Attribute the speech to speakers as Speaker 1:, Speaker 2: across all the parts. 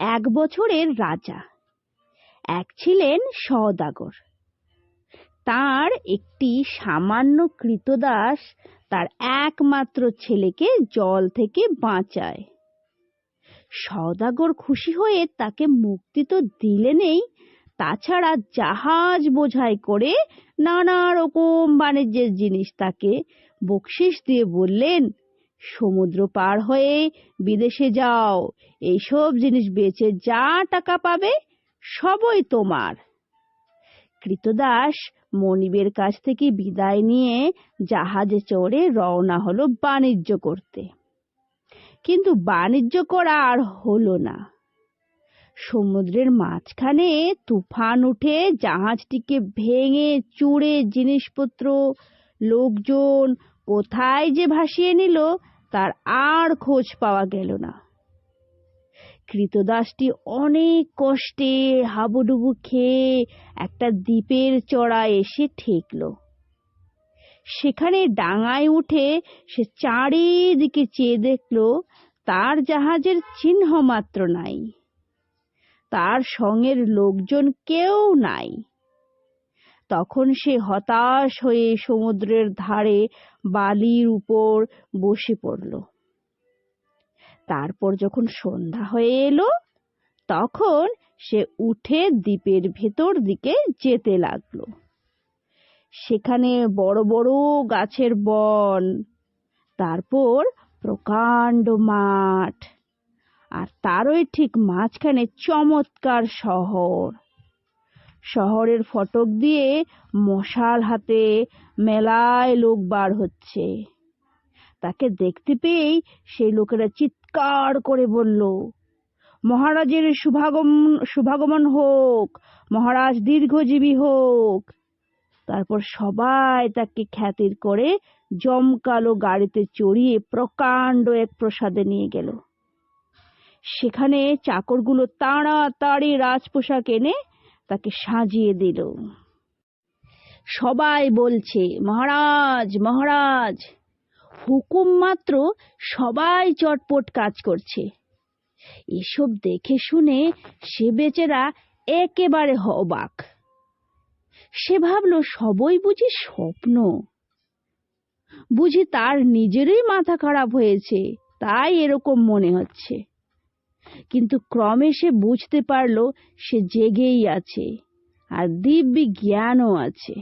Speaker 1: এক বছরের রাজা। এক ছিলেন সওদাগর। তার একটি সামান্য কৃতদাস তার একমাত্র ছেলেকে জল থেকে বাঁচায়। সওদাগর খুশি হয়ে তাকে মুক্তি তো দিলেনই, তাছাড়া জাহাজ বোঝাই করে নানা রকম বাণিজ্যের জিনিস তাকে বকশিস দিয়ে বললেন সমুদ্র পার হয়ে বিদেশে যাও। এইসব জিনিস বেচে যা টাকা পাবে, সবই তোমার। কৃতদাস মনিবের কাছ থেকে বিদায় নিয়ে জাহাজে চড়ে রওনা হলো বাণিজ্য করতে। কিন্তু বাণিজ্য করা আর হলো না। সমুদ্রের মাঝখানে তুফান উঠে জাহাজটিকে ভেঙে চুড়ে জিনিসপত্র, লোকজন কোথায় যে ভাসিয়ে নিল, তার আর খোঁজ পাওয়া গেল না। কৃতদাসটি অনেক কষ্টে হাবুডুবু খেয়ে একটা দ্বীপের চড়ায় এসে ঠেকল। সেখানে ডাঙায় উঠে সে চারিদিকে চেয়ে দেখল, তার জাহাজের চিহ্ন মাত্র নাই। তার সঙ্গের লোকজন কেউ নাই। তখন সে হতাশ হয়ে সমুদ্রের ধারে বালির উপর বসে পড়ল। তারপর যখন সন্ধ্যা হয়ে এলো, তখন সে উঠে দ্বীপের ভেতর দিকে যেতে লাগল। সেখানে বড় বড় গাছের বন, তারপর প্রকাণ্ড মাঠ, আর তারই ঠিক মাঝখানে চমৎকার শহর। শহরের ফটক দিয়ে মশাল হাতে মেলায় লোক বার হচ্ছে। তাকে দেখতে পেয়েই সেই লোকেরা চিৎকার করে বলল, মহারাজের শুভাগমন শুভাগমন হোক, মহারাজ দীর্ঘজীবী হোক। তারপর সবাই তাকে খ্যাতির করে জমকালো গাড়িতে চড়িয়ে প্রকাণ্ড এক প্রসাদে নিয়ে গেল। সেখানে চাকরগুলো তাড়াতাড়ি রাজপোশাক এনে তাকে সাজিয়ে দিল। সবাই বলছে, মহারাজ মহারাজ। হুকুম মাত্র সবাই চটপট কাজ করছে। এসব দেখে শুনে সে বেচেরা একেবারে হবাক সে ভাবলো, সবই বুঝি স্বপ্ন। বুঝি তার নিজেরই মাথা খারাপ হয়েছে, তাই এরকম মনে হচ্ছে। কিন্তু ক্রমে সে বুঝতে পারল সে জেগেই আছে, আর দিব্যি জ্ঞানও আছে।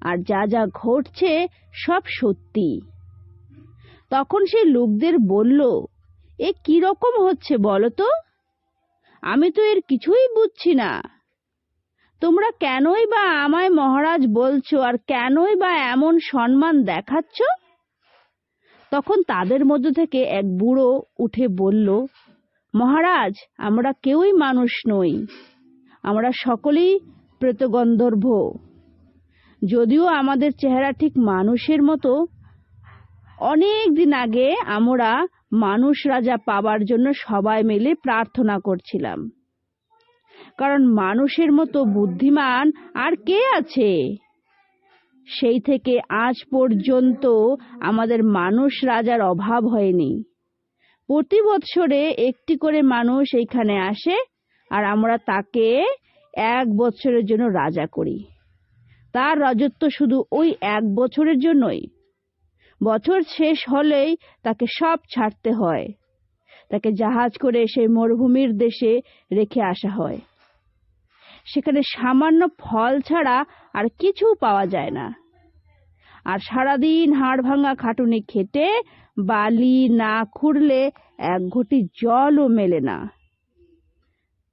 Speaker 1: আর যা যা ঘটছে সব সত্যি। তখন সে লোকদের বলল, এ কি রকম হচ্ছে বলো তো? আমি তো এর কিছুই বুঝছি না। তোমরা কেনই বা আমায় মহারাজ বলছো আর কেনই বা এমন সম্মান দেখাচ্ছ? তখন তাদের মধ্য থেকে এক বুড়ো উঠে বলল মহারাজ, আমরা কেউই মানুষ নই। আমরা সকলেই প্রেতগন্ধর্ভ। যদিও আমাদের চেহারা ঠিক মানুষের মতো, অনেক দিন আগে আমরা মানুষ রাজা পাবার জন্য সবাই মিলে প্রার্থনা করছিলাম। কারণ মানুষের মতো বুদ্ধিমান আর কে আছে? সেই থেকে আজ পর্যন্ত আমাদের মানুষ রাজার অভাব হয়নি। প্রতি বৎসরে একটি করে মানুষ এইখানে আসে, আর আমরা তাকে এক বছরের জন্য রাজা করি। তার রাজত্ব শুধু ওই এক বছরের জন্যই। বছর শেষ হলেই তাকে সব ছাড়তে হয়। তাকে জাহাজ করে সেই মরুভূমির দেশে রেখে আসা হয়। সেখানে সামান্য ফল ছাড়া আর কিছু পাওয়া যায় না। আর সারাদিন হাড় ভাঙা খাটুনি খেটে বালি না খুঁড়লে এক ঘটি জলও মেলে না।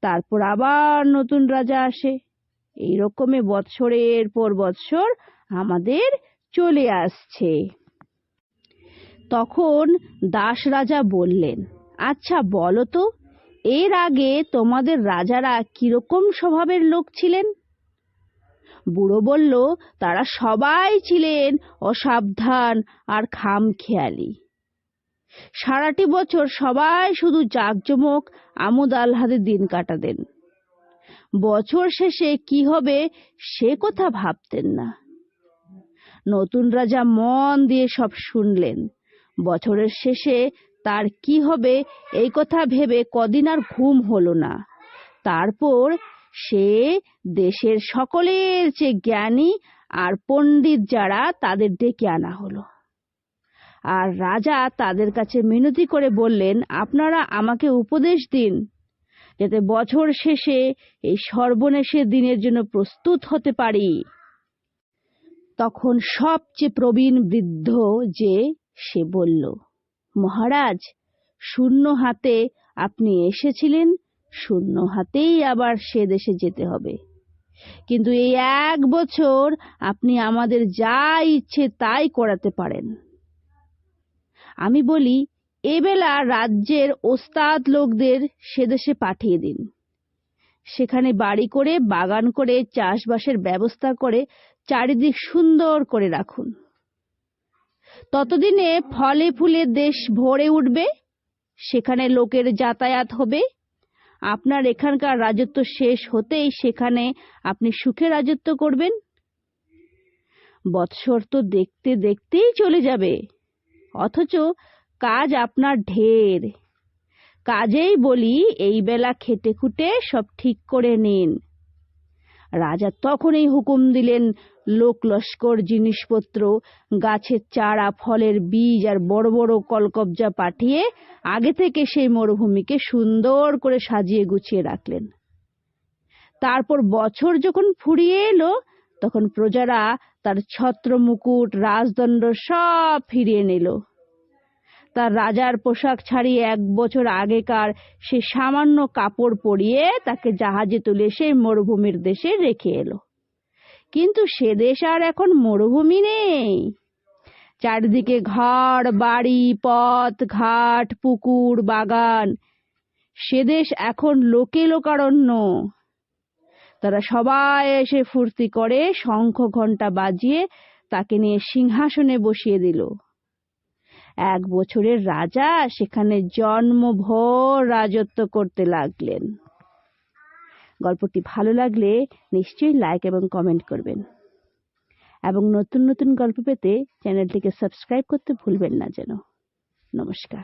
Speaker 1: তারপর আবার নতুন রাজা আসে। এই রকমে বৎসরের পর বৎসর আমাদের চলে আসছে। তখন দাস রাজা বললেন আচ্ছা বলো তো, এর আগে তোমাদের রাজারা কীরকম স্বভাবের লোক ছিলেন? বুড়ো বলল, তারা সবাই ছিলেন অসাবধান আর খামখেয়ালি। সারাটি বছর সবাই শুধু জাঁকজমক, আমোদ আহ্লাদে দিন কাটাতেন। বছর শেষে কি হবে সে কথা ভাবতেন না। নতুন রাজা মন দিয়ে সব শুনলেন। বছরের শেষে তার কি হবে এই কথা ভেবে কদিন আর ঘুম হলো না। তারপর সে দেশের সকলের চেয়ে জ্ঞানী আর পণ্ডিত যারা তাদের ডেকে আনা হলো। আর রাজা তাদের কাছে মিনতি করে বললেন, আপনারা আমাকে উপদেশ দিন, যাতে বছর শেষে এই সর্বনেশের দিনের জন্য প্রস্তুত হতে পারি। তখন সবচেয়ে প্রবীণ বৃদ্ধ যে, সে বলল, মহারাজ, শূন্য হাতে আপনি এসেছিলেন শূন্য হাতেই আবার সে দেশে যেতে হবে। কিন্তু এই এক বছর আপনি আমাদের যা ইচ্ছে তাই করাতে পারেন। আমি বলি এবেলা রাজ্যের ওস্তাদ লোকদের সে দেশে পাঠিয়ে দিন। সেখানে বাড়ি করে, বাগান করে, চাষবাসের ব্যবস্থা করে, চারিদিক সুন্দর করে রাখুন। ততদিনে ফলে ফুলে দেশ ভরে উঠবে, সেখানে লোকের যাতায়াত হবে আপনার এখানকার রাজত্ব শেষ হতেই সেখানে আপনি সুখে রাজত্ব করবেন? বৎসর তো দেখতে দেখতেই চলে যাবে। অথচ কাজ আপনার ঢের। কাজেই বলি, এই বেলা খেটে খুটে সব ঠিক করে নিন। রাজা তখনই হুকুম দিলেন, লোক লস্কর জিনিসপত্র, গাছের চারা, ফলের বীজ আর বড় বড় কলকবজা পাঠিয়ে আগে থেকে সেই মরুভূমিকে সুন্দর করে সাজিয়ে গুছিয়ে রাখলেন। তারপর বছর যখন ফুরিয়ে এলো, তখন প্রজারা তার ছত্র মুকুট রাজদণ্ড সব ফিরিয়ে নিল। তার রাজার পোশাক ছাড়িয়ে এক বছর আগেকার সে সামান্য কাপড় পরিয়ে তাকে জাহাজে তুলে সেই মরুভূমির দেশে রেখে এলো। কিন্তু সে দেশ আর এখন মরুভূমি নেই। চারিদিকে ঘর, বাড়ি, পথ, ঘাট, পুকুর, বাগান। সে দেশ এখন লোকে লোকারণ্য। তারা সবাই এসে ফুর্তি করে, শঙ্খ ঘণ্টা বাজিয়ে তাকে নিয়ে সিংহাসনে বসিয়ে দিল। এক বছরের রাজা সেখানে জন্মভর রাজত্ব করতে লাগলেন। গল্পটি ভালো লাগলে নিশ্চয়ই লাইক এবং কমেন্ট করবেন। এবং নতুন নতুন গল্প পেতে চ্যানেলটিকে সাবস্ক্রাইব করতে ভুলবেন না যেন। নমস্কার।